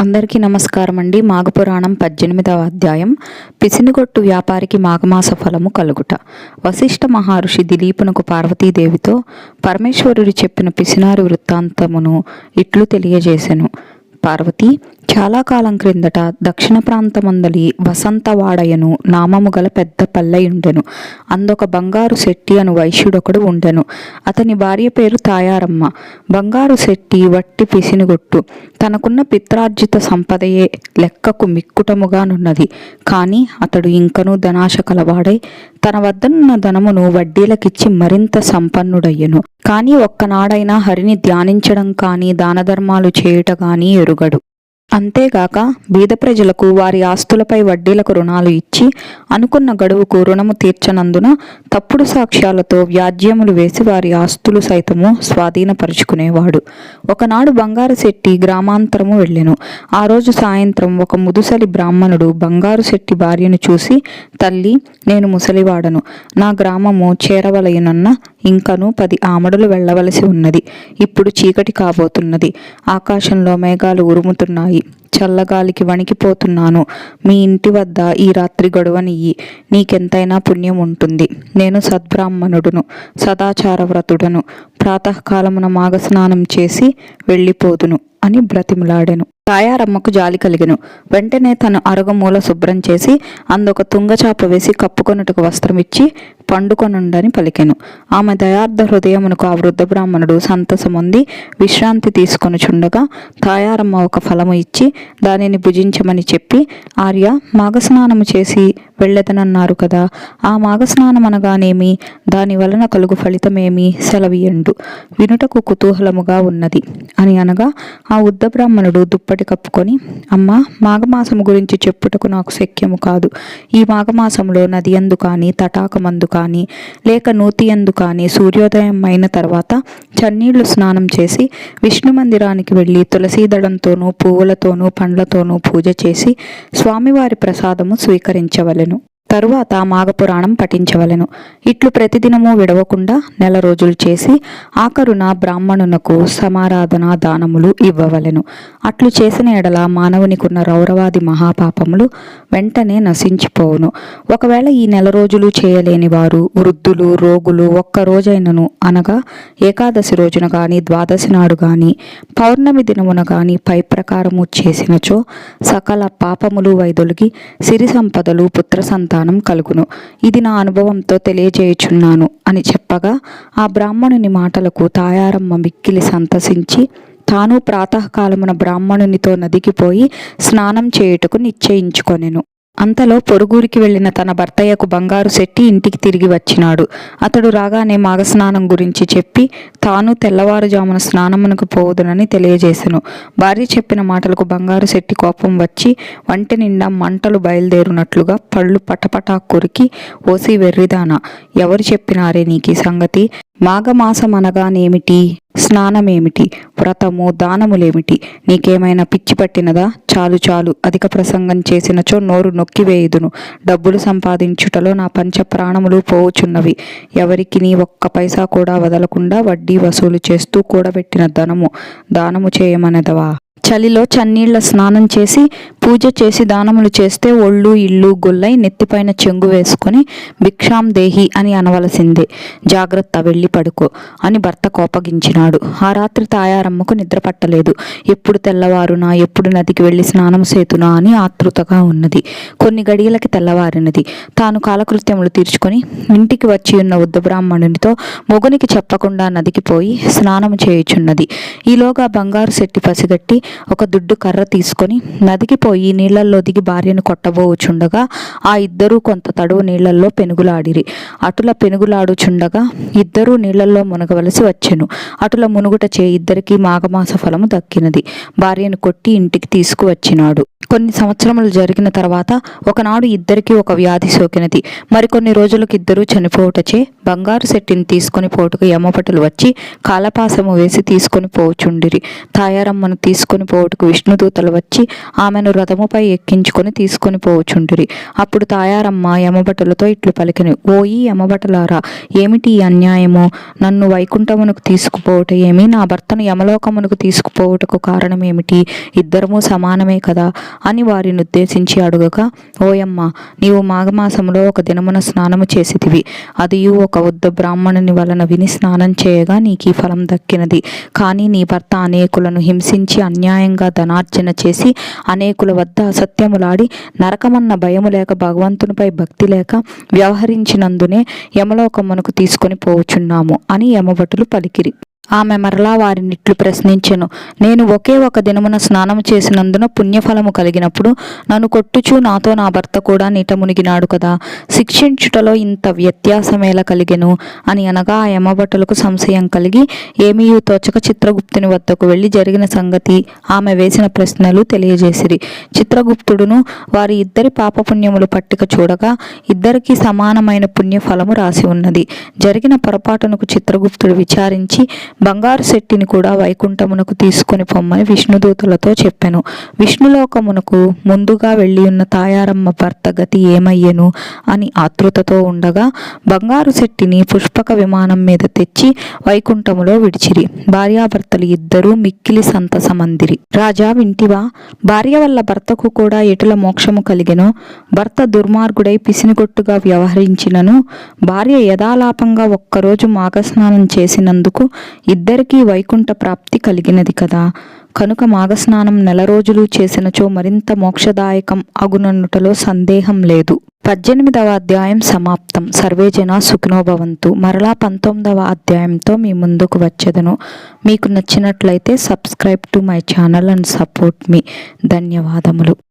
అందరికీ నమస్కారం అండి. మాఘపురాణం పద్దెనిమిదవ అధ్యాయం. పిసినిగొట్టు వ్యాపారికి మాఘమాస ఫలము కలుగుట. వశిష్ఠ మహర్షి దిలీపునకు పార్వతీదేవితో పరమేశ్వరుడు చెప్పిన పిసినారి వృత్తాంతమును ఇట్లు తెలియజేసెను. పార్వతి చాలా కాలం క్రిందట దక్షిణ ప్రాంతమందలి వసంతవాడయను నామము గల పెద్ద పల్లెయుండెను. అందొక బంగారు శెట్టి అను వైశ్యుడొకడు ఉండెను. అతని భార్య పేరు తాయారమ్మ. బంగారు శెట్టి వట్టి పిసినిగొట్టు. తనకున్న పిత్రార్జిత సంపదయే లెక్కకు మిక్కుటముగానున్నది. కానీ అతడు ఇంకనూ ధనాశ కలవాడై తన వద్దనున్న ధనమును వడ్డీలకిచ్చి మరింత సంపన్నుడయ్యను. కానీ ఒక్కనాడైనా హరిని ధ్యానించడం కానీ దానధర్మాలు చేయుట కానీ ఎరుగడు. అంతేగాక బీద ప్రజలకు వారి ఆస్తులపై వడ్డీలకు రుణాలు ఇచ్చి అనుకున్న గడువుకు రుణము తీర్చనందున తప్పుడు సాక్ష్యాలతో వ్యాజ్యములు వేసి వారి ఆస్తులు సైతము స్వాధీనపరుచుకునేవాడు. ఒకనాడు బంగారు శెట్టి గ్రామాంతరము వెళ్ళెను. ఆ రోజు సాయంత్రం ఒక ముదుసలి బ్రాహ్మణుడు బంగారు శెట్టి భార్యను చూసి తల్లి నేను ముసలివాడను. నా గ్రామము చేరవలయనన్న ఇంకను పది ఆమడలు వెళ్ళవలసి ఉన్నది. ఇప్పుడు చీకటి కాబోతున్నది. ఆకాశంలో మేఘాలు ఉరుముతున్నాయి. చల్లగాలికి వణికిపోతున్నాను. మీ ఇంటి వద్ద ఈ రాత్రి గొడవనియ్యి. నీకెంతైనా పుణ్యం ఉంటుంది. నేను సద్బ్రాహ్మణుడును సదాచార వ్రతుడను ప్రాతకాలమున మాఘస్నానం చేసి వెళ్ళిపోదును అని బ్రతిమలాడెను. తాయారమ్మకు జాలి కలిగెను. వెంటనే తను అరగమూల శుభ్రం చేసి అందొక తుంగచాప వేసి కప్పుకొనుటకు వస్త్రం ఇచ్చి పండుకొనుండని పలికెను. ఆమె దయార్థ హృదయమునకు ఆ వృద్ధ బ్రాహ్మణుడు సంతసమొంది విశ్రాంతి తీసుకొనుచుండగా తాయారమ్మ ఒక ఫలము ఇచ్చి దానిని భుజించమని చెప్పి ఆర్య మాఘస్నానము చేసి వెళ్ళదనన్నారు కదా ఆ మాఘస్నానం అనగానేమి దాని వలన కలుగు ఫలితమేమి? సెలవియండు వినుటకు కుతూహలముగా ఉన్నది. అని అనగా ఆ ఉద్ద బ్రాహ్మణుడు దుప్పటి కప్పుకొని అమ్మ మాఘమాసము గురించి చెప్పుటకు నాకు శక్యము కాదు. ఈ మాఘమాసంలో నది ఎందు కానీ తటాకమందు కానీ లేక నూతి ఎందు కానీ సూర్యోదయం అయిన తర్వాత చన్నీళ్ళు స్నానం చేసి విష్ణు మందిరానికి వెళ్ళి తులసీదళంతోనూ పువ్వులతోనూ పండ్లతోనూ పూజ చేసి స్వామివారి ప్రసాదము స్వీకరించవలెను. తరువాత మాఘపురాణం పఠించవలెను. ఇట్లు ప్రతిదినము విడవకుండా నెల రోజులు చేసి ఆఖరున బ్రాహ్మణునకు సమారాధన దానములు ఇవ్వవలెను. అట్లు చేసిన ఎడల మానవునికున్న రౌరవాది మహాపాపములు వెంటనే నశించిపోవును. ఒకవేళ ఈ నెల రోజులు చేయలేని వారు వృద్ధులు రోగులు ఒక్క రోజైనను అనగా ఏకాదశి రోజున గాని ద్వాదశి నాడు గాని పౌర్ణమి దినమున గాని పై ప్రకారము చేసినచో సకల పాపములు వైదొలిగి సిరి సంపదలు పుత్ర సంతానం కలుగును. ఇది నా అనుభవంతో తెలియజేయుచున్నాను అని చెప్పగా ఆ బ్రాహ్మణుని మాటలకు తాయారమ్మ మిక్కిలి సంతసించి తాను ప్రాతకాలమున బ్రాహ్మణునితో నదికి పోయి స్నానం చేయుటకు నిశ్చయించుకొనెను. అంతలో పొరుగురికి వెళ్ళిన తన భర్తయ్యకు బంగారు శెట్టి ఇంటికి తిరిగి వచ్చినాడు. అతడు రాగానే మాఘస్నానం గురించి చెప్పి తాను తెల్లవారుజామున స్నానమునకు పోవుదునని తెలియజేశాను భార్య చెప్పిన మాటలకు బంగారు శెట్టి కోపం వచ్చి వంటి నిండా మంటలు బయలుదేరునట్లుగా పళ్ళు పటపటా కొరికి ఓసి వెర్రిదానా. ఎవరు చెప్పినారే నీకు ఈ సంగతి? మాఘమాసం అనగానేమిటి స్నానమేమిటి? వ్రతము దానములేమిటి? నీకేమైనా పిచ్చి పట్టినదా? చాలు చాలు. అధిక ప్రసంగం చేసినచో నోరు నొక్కివేయుదును డబ్బులు సంపాదించుటలో నా పంచ ప్రాణములు పోవుచున్నవి ఎవరికి నీ ఒక్క పైసా కూడా వదలకుండా వడ్డీ వసూలు చేస్తూ కూడబెట్టిన ధనము దానము చేయమనదవా? చలిలో చన్నీళ్ళ స్నానం చేసి పూజ చేసి దానములు చేస్తే ఒళ్ళు ఇల్లు గొల్లై నెత్తిపైన చెంగు వేసుకొని భిక్షాం దేహి అని అనవలసిందే. జాగ్రత్త వెళ్ళి పడుకో అని భర్త కోపగించినాడు. ఆ రాత్రి తాయారమ్మకు నిద్ర పట్టలేదు. ఎప్పుడు తెల్లవారునా ఎప్పుడు నదికి వెళ్ళి స్నానం సేతునా అని ఆతృతగా ఉన్నది. కొన్ని గడియలకి తెల్లవారినది. తాను కాలకృత్యములు తీర్చుకొని ఇంటికి వచ్చి ఉన్న ఉద్దబ్రాహ్మణునితో మొగునికి చెప్పకుండా నదికి పోయి స్నానం చేయుచున్నది. ఈలోగా బంగారు శెట్టి పసిగట్టి ఒక దుడ్డు కర్ర తీసుకొని నదికి పోయి నీళ్ళల్లో దిగి భార్యను కొట్టబోచుండగా ఆ ఇద్దరూ కొంత తడువు నీళ్ళలో పెనుగులాడిరి. అటుల పెనుగులాడుచుండగా ఇద్దరూ నీళ్ళలో మునగవలసి వచ్చెను. అటుల మునుగుట చే ఇద్దరికీ మాఘమాస ఫలము దక్కినది. భార్యను కొట్టి ఇంటికి తీసుకువచ్చినాడు. కొన్ని సంవత్సరములు జరిగిన తర్వాత ఒకనాడు ఇద్దరికి ఒక వ్యాధి సోకినది. మరికొన్ని రోజులకు ఇద్దరూ చనిపోవుటచే బంగారు సెట్టిని తీసుకొని పోటుకు యమపటులు వచ్చి కాలపాసము వేసి తీసుకొని పోచుండిరి తాయారమ్మను తీసుకొని పోవుటకు విష్ణుదూతలు వచ్చి ఆమెను రథముపై ఎక్కించుకొని తీసుకొని పోవచుండిరి. అప్పుడు తాయారమ్మ యమభటులతో ఇట్లు పలికిన ఓయి యమభటులారా ఏమిటి అన్యాయము? నన్ను వైకుంఠమునకు తీసుకుపోవుట ఏమి? నా భర్తను యమలోకమునకు తీసుకుపోవుటకు కారణమేమిటి? ఇద్దరము సమానమే కదా? అని వారిని ఉద్దేశించి అడుగగా ఓయమ్మ నీవు మాఘమాసములో ఒక దినమున స్నానము చేసితివి. అదియు ఒక వద్ద బ్రాహ్మణుని వలన విని స్నానం చేయగా నీకు ఈ ఫలం దక్కినది. కానీ నీ భర్త అనేకులను హింసించి అన్యాయంగా ధనార్జన చేసి అనేకుల వద్ద అసత్యములాడి నరకమన్న భయము లేక భగవంతునిపై భక్తి లేక వ్యవహరించినందునే యమలోకమునకు తీసుకొని పోవుచున్నాము అని యమభటులు పలికిరి. ఆమె మరలా వారినిట్లు ప్రశ్నించెను. నేను ఒకే ఒక దినమున స్నానం చేసినందున పుణ్యఫలము కలిగినప్పుడు నన్ను కొట్టుచూ నాతో నా భర్త కూడా నీట మునిగినాడు కదా. శిక్షించుటలో ఇంత వ్యత్యాసమేలా కలిగెను? అని అనగా ఆ యమభటులకు సంశయం కలిగి ఏమీ తోచక చిత్రగుప్తుని వద్దకు వెళ్ళి జరిగిన సంగతి ఆమె వేసిన ప్రశ్నలు తెలియజేసిరి. చిత్రగుప్తుడును వారి ఇద్దరి పాపపుణ్యములు పట్టిక చూడగా ఇద్దరికి సమానమైన పుణ్యఫలము రాసి ఉన్నది. జరిగిన పొరపాటునకు చిత్రగుప్తుడు విచారించి బంగారు శెట్టిని కూడా వైకుంఠమునకు తీసుకొని పొమ్మని విష్ణుదూతులతో చెప్పెను. విష్ణులోకమునకు ముందుగా వెళ్ళి ఉన్న తాయారమ్మ భర్త గతి ఏమయ్యెను? అని ఆతృతతో ఉండగా బంగారు శెట్టిని పుష్పక విమానం మీద తెచ్చి వైకుంఠములో విడిచిరి. భార్యాభర్తలు ఇద్దరూ మిక్కిలి సంతసమందిరి. రాజా వింటివా? భార్య వల్ల భర్తకు కూడా ఎటుల మోక్షము కలిగెను? భర్త దుర్మార్గుడై పిసినిగొట్టుగా వ్యవహరించినను? భార్య యథాలాపంగా ఒక్కరోజు మాఘస్నానం చేసినందుకు ఇద్దరికీ వైకుంఠ ప్రాప్తి కలిగినది కదా. కనుక మాఘస్నానం నెల రోజులు చేసినచో మరింత మోక్షదాయకం అగునన్నుటలో సందేహం లేదు. పద్దెనిమిదవ అధ్యాయం సమాప్తం. సర్వేజన సుఖినోభవంతు మరలా పంతొమ్మిదవ అధ్యాయంతో మీ ముందుకు వచ్చేదను. మీకు నచ్చినట్లయితే subscribe to my channel and support me. ధన్యవాదములు.